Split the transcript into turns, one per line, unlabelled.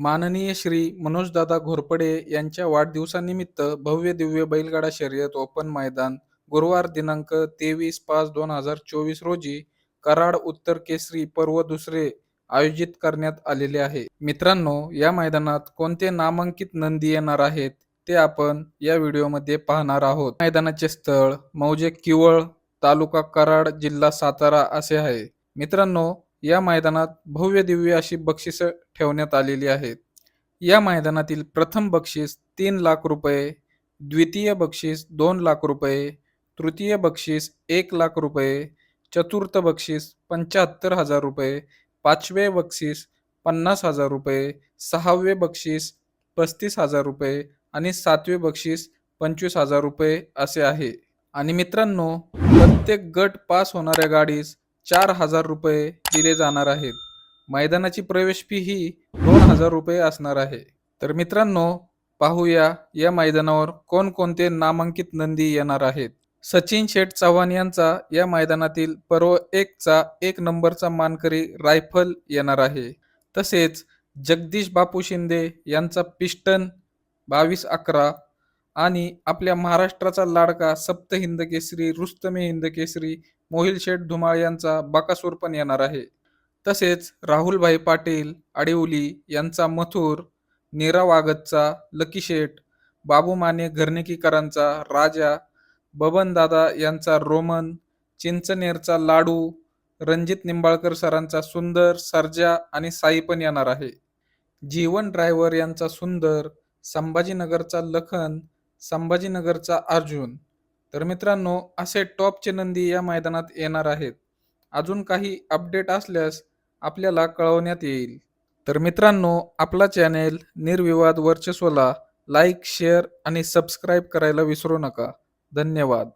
माननीय श्री मनोजदादा घोरपडे यांच्या वाढदिवसानिमित्त भव्य दिव्य बैलगाडा शर्यत ओपन मैदान गुरुवार दिनांक तेवीस पाच दोन हजार चोवीस रोजी कराड उत्तर केसरी पर्व दुसरे आयोजित करण्यात आलेले आहे. मित्रांनो या मैदानात कोणते नामांकित नंदी येणार आहेत ते आपण या व्हिडिओमध्ये पाहणार आहोत. मैदानाचे स्थळ मौजे किवळ तालुका कराड जिल्हा सातारा असे आहे. मित्रांनो या मैदानात भव्य दिव्य अशी बक्षिसं ठेवण्यात आलेली आहेत. या मैदानातील प्रथम बक्षीस तीन लाख रुपये द्वितीय बक्षीस दोन लाख रुपये तृतीय बक्षीस एक लाख रुपये चतुर्थ बक्षीस पंच्याहत्तर हजार रुपये पाचवे बक्षीस पन्नास हजार रुपये सहावे बक्षीस पस्तीस हजार रुपये आणि सातवे बक्षीस पंचवीस हजार रुपये असे आहे. आणि मित्रांनो प्रत्येक गट पास होणाऱ्या गाडीस चार हजार रुपये दिले जाणार आहेत. मैदानाची प्रवेश फी ही दोन हजार रुपये असणार आहे. तर मित्रांनो पाहूया या मैदानावर कोणकोणते नामांकित नंदी येणार आहेत. सचिन शेठ चव्हाण यांचा या मैदानातील पर्व एकचा एक नंबरचा मानकरी रायफल येणार आहे. तसेच जगदीश बापू शिंदे यांचा पिस्टन बावीस अकरा आणि आपल्या महाराष्ट्राचा लाडका सप्त हिंद केसरी रुस्तमे हिंद केसरी मोहिल शेठ धुमाळ यांचा बाकासूर पण येणार आहे. तसेच राहुलभाई पाटील आडिवली यांचा मथुर नीरा वागतचा लकी शेठ बाबू माने घरणेकीकरांचा राजा बबनदादा यांचा रोमन चिंचनेरचा लाडू रणजित निंबाळकर सरांचा सुंदर सर्जा आणि साई पण येणार आहे. जीवन ड्रायव्हर यांचा सुंदर संभाजीनगरचा लखन संभाजीनगरचा अर्जुन. तर मित्रांनो असे टॉपचे नंदी या मैदानात येणार आहेत. अजून काही अपडेट असल्यास आपल्याला कळवण्यात येईल. तर मित्रांनो आपला चॅनेल निर्विवाद वर्चस्वला लाईक शेअर आणि सबस्क्राईब करायला विसरू नका. धन्यवाद.